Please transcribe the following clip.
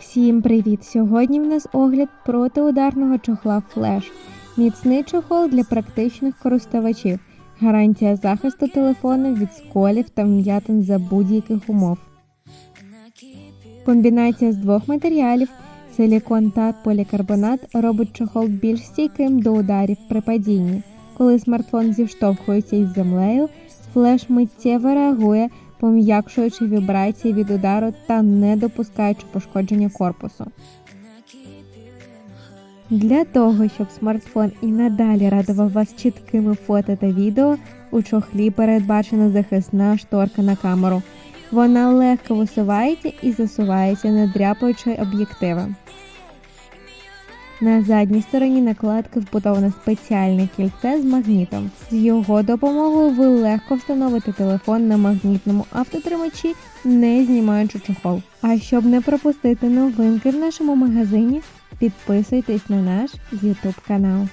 Всім привіт! Сьогодні в нас огляд протиударного чохла Flash. Міцний чохол для практичних користувачів. Гарантія захисту телефону від сколів та вм'ятин за будь-яких умов. Комбінація з двох матеріалів силікон та полікарбонат робить чохол більш стійким до ударів при падінні. Коли смартфон зіштовхується із землею, флеш миттєво реагує, пом'якшуючи вібрації від удару та не допускаючи пошкодження корпусу. Для того, щоб смартфон і надалі радував вас чіткими фото та відео, у чохлі передбачена захисна шторка на камеру. Вона легко висувається і засувається, не дряпаючи об'єктиви. На задній стороні накладки вбудоване спеціальне кільце з магнітом. З його допомогою ви легко встановите телефон на магнітному автотримачі, не знімаючи чохол. А щоб не пропустити новинки в нашому магазині, підписуйтесь на наш YouTube канал.